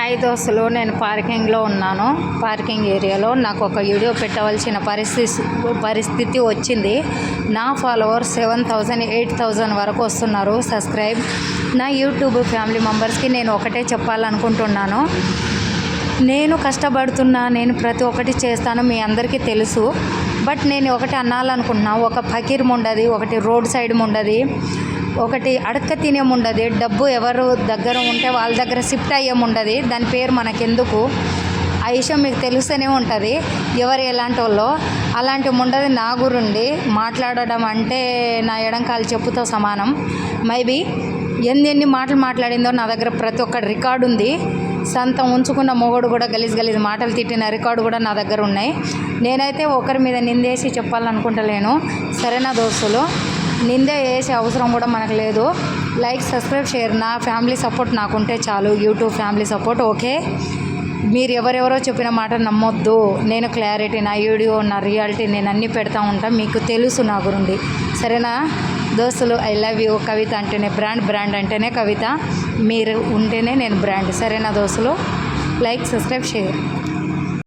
Hi దోస్తులు నేను పార్కింగ్లో ఉన్నాను. పార్కింగ్ ఏరియాలో నాకు ఒక వీడియో పెట్టవలసిన పరిస్థితి పరిస్థితి వచ్చింది. నా followers seven thousand eight thousand వరకు వస్తున్నారు. సబ్స్క్రైబ్. నా యూట్యూబ్ ఫ్యామిలీ మెంబర్స్కి నేను ఒకటే చెప్పాలనుకుంటున్నాను. నేను కష్టపడుతున్నా నేను ప్రతి ఒక్కటి చేస్తాను మీ అందరికీ తెలుసు. బట్ నేను ఒకటి అనాలనుకుంటున్నా. ఒక ఫకీర్ ఉండదు ఒకటి రోడ్ సైడ్ ఉండదు ఒకటి అడక్క తినేముండదు డబ్బు ఎవరు దగ్గర ఉంటే వాళ్ళ దగ్గర షిఫ్ట్ అయ్యేముండదు దాని పేరు మనకెందుకు? ఆ విషయం మీకు తెలుస్తూనే ఉంటుంది. ఎవరు ఎలాంటి వాళ్ళో అలాంటి ఉండదు నా గురుండి మాట్లాడడం అంటే నా ఎడంకాలు చెప్పుతో సమానం. మైబీ ఎన్ని ఎన్ని మాటలు మాట్లాడిందో నా దగ్గర ప్రతి ఒక్క రికార్డు ఉంది. సంతం ఉంచుకున్న మొగడు కూడా గలీజ్ గలీజ్ మాటలు తిట్టిన రికార్డు కూడా నా దగ్గర ఉన్నాయి. నేనైతే ఒకరి మీద నిందేసి చెప్పాలనుకుంటలేను. సరేనా దోస్తులు? నిందే వేసే అవసరం కూడా మనకు లేదు. లైక్ సబ్స్క్రైబ్ షేర్ నా ఫ్యామిలీ సపోర్ట్ నాకుంటే చాలు. YouTube family support okay? మీరు ఎవరెవరో చెప్పిన మాట నమ్మొద్దు. నేను క్లారిటీ నా వీడియో నా రియాలిటీ నేను అన్నీ పెడతా ఉంటాను మీకు తెలుసు నా గురించి సరేనా? దోస్తులు ఐ లవ్ యూ. కవిత అంటేనే బ్రాండ్ బ్రాండ్ అంటేనే కవిత. మీరు ఉంటేనే నేను బ్రాండ్. సరేనా దోస్తులు? Like subscribe share.